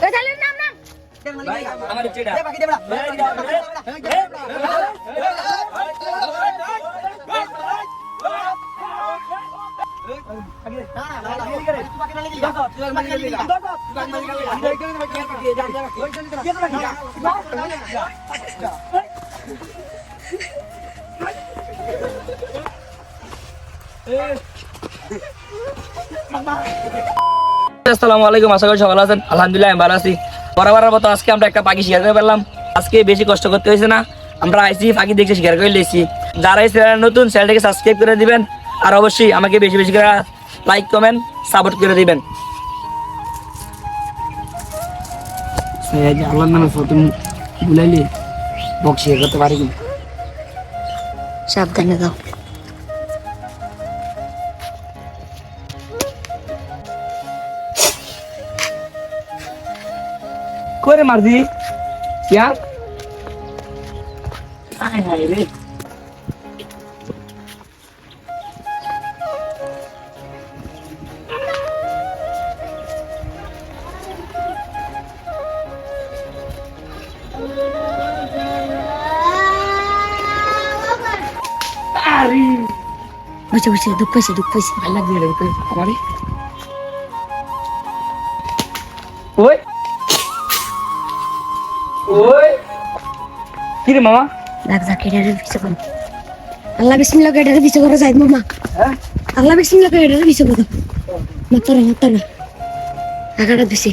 তো তাহলে নাম নাম আমার ইচ্ছেটা আসসালামু আলাইকুম আশা করি সকাল আছেন। আলহামদুলিল্লাহ আমি ভালো আছি। বরাবরের মতো আজকে আমরা একটা পাখি শিকার করে পেলাম আজকে বেশি কষ্ট করতে হয়েছে না। আমরা আইসি পাখি দেখে শিকার করে লেছি যারা এই চ্যানেল নতুন চ্যানেলটাকে সাবস্ক্রাইব করে দিবেন। আর অবশ্যই আমাকে বেশি বেশি করে লাইক কমেন্ট সাপোর্ট করে দিবেন। আল্লাহ নামে প্রথম বুলাইলে বক করতে পারি সাবধানে দাও করে মারছি ইয়া আয় হায় রে Baca baca, duk pasir, duk pasir. Alah, dia dah duk pasir. Apa ni? কি রে মামা? লাগ যা কেডারে পিছে করো। আল্লাহ বিসমিল্লাহ কেডারে পিছে করো যাই মামা। হ্যাঁ? আল্লাহ বিসমিল্লাহ কেডারে পিছে করো। মাতারা মাতারা আগাটা দিছে।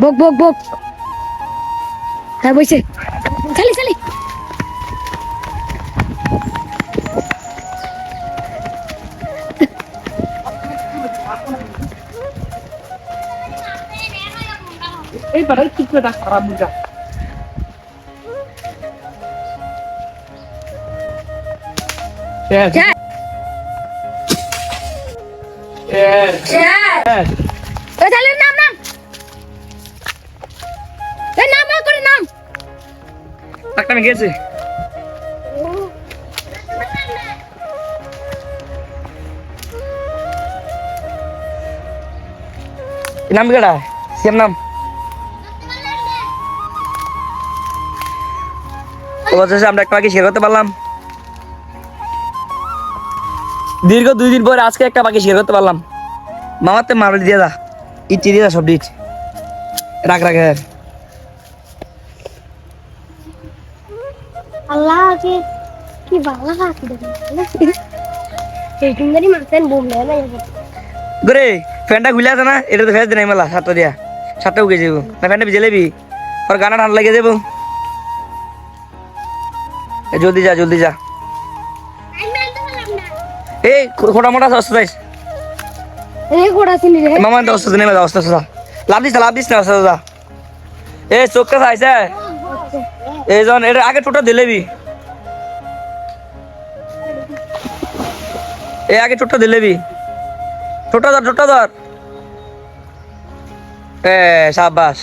বক বক বক। হ্যাঁ বইছে। চালি kita dah haram juga. Yes. Yes. Yes. Yes. ওই তাহলে নাম নাম এই নাম নাম করে নাম একটা গেছে নাম কেডা সেম নাম অবশেষে আমরা একটা পাখি শেয়ার করতে পারলাম। দীর্ঘ দুই দিন পরে আজকে একটা পাখি শেয়ার করতে পারলাম। মামার তো দিয়ে দা ইচ্ছি দিয়ে দা সব ডিট রাখ রাখ হ্যাঁ আল্লাহ কি ভালো না গরে ফ্যানটা খুলে আছে না? এটা তো ফেস দিন মেলা সাতটা দিয়া। সাতটা যাব না ফ্যানটা গানা ঠান্ডা লেগে যাব জলদি যা জলদি যা। এই খোটা মোটা অস্ত যাইস মামা অস্ত নেমে যা অস্ত যা। লাভ দিস লাভ দিস না অস্ত যা। এ চোখ কাছে আইসে এই জন এটা আগে টোটা দিলেবি এ আগে টোটা দিলেবি টোটা ধর টোটা ধর। এ সাবাস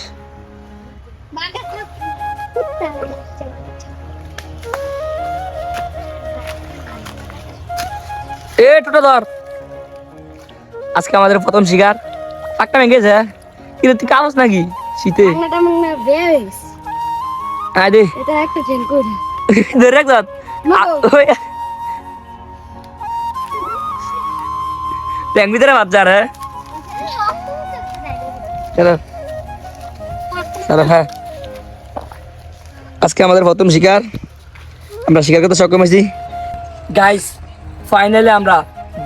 এ টোটা ধর। আজকে আমাদের প্রথম শিকার। পাকটা ভেঙে গেছে কিন্তু তুই কাগজ নাকি শীতে? আয় দে। ধরে রাখ ধর। ব্যাংক ভিতরে বাদ যা রে। চলো। চলো হ্যাঁ। আজকে আমাদের প্রথম শিকার। আমরা শিকার করতে সক্ষম হয়েছি গাইস ফাইনালি আমরা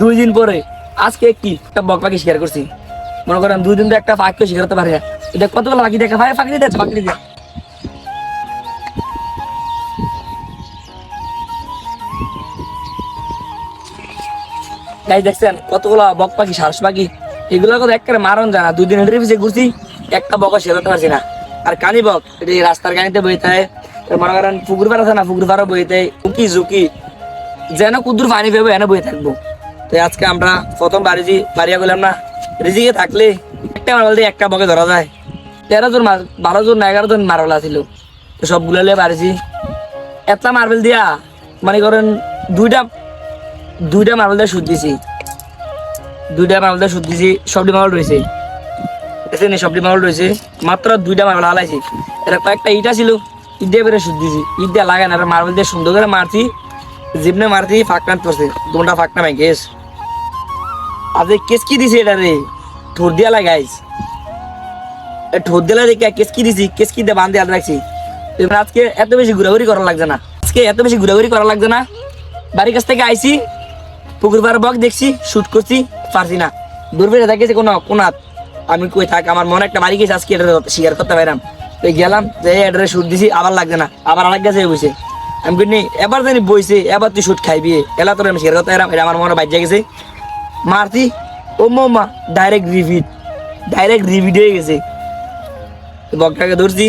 দুই দিন পরে আজকে কি একটা বক পাখি শিকার করছি। মনে করেন দুই দিন তো একটা পাখি শিকার করতে পারি এটা কতগুলো পাখি দেখা? ভাই পাখি দিতে পাখি গাই দেখছেন কতগুলা বক পাখি, সারস পাখি? এগুলো কথা একবারে মারণ যায় না। দুই দিন হেঁটে পিছিয়ে ঘুরছি, একটা বকও সে পারছি না। আর কানি বক, এটি রাস্তার কানিতে বইতে মনে করেন পুকুর পাড় না, পুকুর পাড়ও বইতে উকি ঝুঁকি যেন কুদুর পানি পেবো এনে বই থাকব। তো আজকে আমরা প্রথম বাড়ি বাড়িয়া গেলাম না, রিজিকে থাকলে একটা আমার দিয়ে একটা বকে ধরা যায়। তেরো জন বারো জন এগারো জন মারলা ছিল তো সবগুলো লিয়ে পারছি এতলা মার্বেল দিয়া মানে করেন দুইটা দুইটা মার্বেল দিয়ে সুদ দিছি। দুইটা মার্বেল দিয়ে সুদ দিছি, সবটি মার্বেল রয়েছে। এসে নি সবটি মার্বেল রয়েছে। মাত্র দুইটা মার্বেল হালাইছি। এটা কয়েকটা ইটা ছিল, ইট দিয়ে বেড়ে সুদ দিছি। ইট দিয়ে লাগে না মার্বেল দিয়ে সুন্দর করে মারছি। জিপনে মারছি ফাঁকনাত করছে দুটা ফাঁকনা ভাই কেস আজ কেস কি দিছে এটা রে? ঠোর দিয়া লাগাইছ এ ঠোর দিলা দেখে কেস কি দিছি, কেস কি দিয়ে বান্ধে হাত রাখছি? এবার আজকে এত বেশি ঘোরাঘুরি করা লাগছে না। আজকে এত বেশি ঘোরাঘুরি করা লাগছে না। বাড়ির কাছ থেকে আইছি, পুকুর পাড়ার বক দেখছি শুট করছি, পারছি না। দূর ফিরে দেখেছি কোনো কোনাত আমি কই থাক, আমার মনে একটা বাড়ি গেছে, আজকে এটা স্বীকার করতে পারলাম তো গেলাম, যে এটা শুট দিছি, আবার লাগছে না। আবার আরেক গেছে বসে। আমি কিনি এবার জানি বইছে, এবার তুই শুট খাইবি। এলা তোর আমি করতে পারলাম এটা আমার মনে বাজ্যা গেছে। মারতি, ও মা ডাইরেক্ট রিভিট ডাইরেক্ট রিভিট হয়ে গেছে। বকটাকে ধরছি।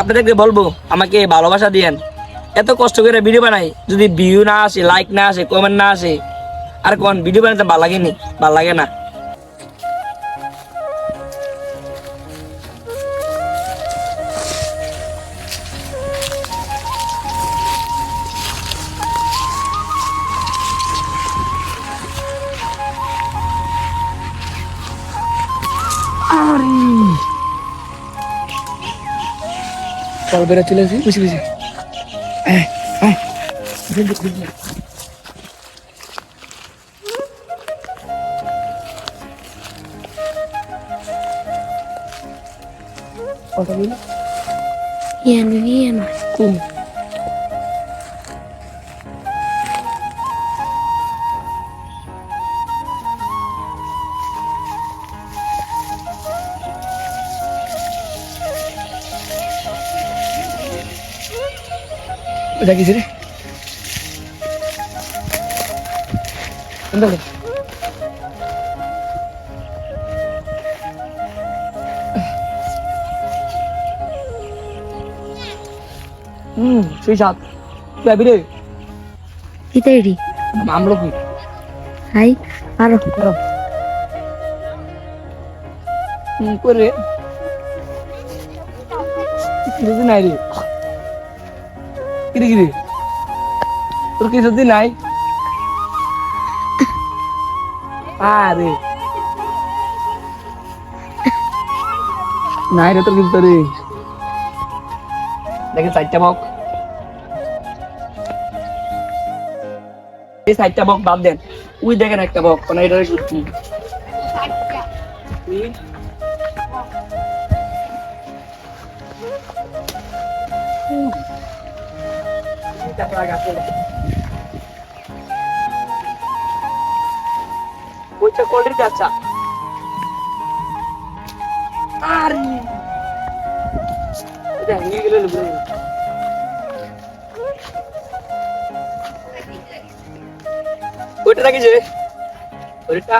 আপনাদেরকে বলব, আমাকে ভালোবাসা দিয়েন। এত কষ্ট করে ভিডিও বানাই, যদি ভিউ না আসে লাইক না আসে কমেন্ট না আসে, আর কোন ভিডিও বানাতে ভালো লাগেনি ভালো লাগে না। চল বেরো চলে আসি বুঝি বুঝি Yan, yan. এটা কিছু রে হুম সেই সাত যাবি রে? Kita iri. আমলো কি? Hai, paro. হুম করে কিছু নাই রে। কিরে কিরে? তোর কিছু দিন নাই? আরে। নাই রে তোর কিন্তু রে। দেখে চারটা বক। এই চারটা বক বাদ দেন। উই দেখেন একটা বক মানে এটা সত্যি ওইটা কোয়ালিটি আচ্ছা আর এটা নিয়ে গেলে লুবরে ওইটা রাখি যে ওইটা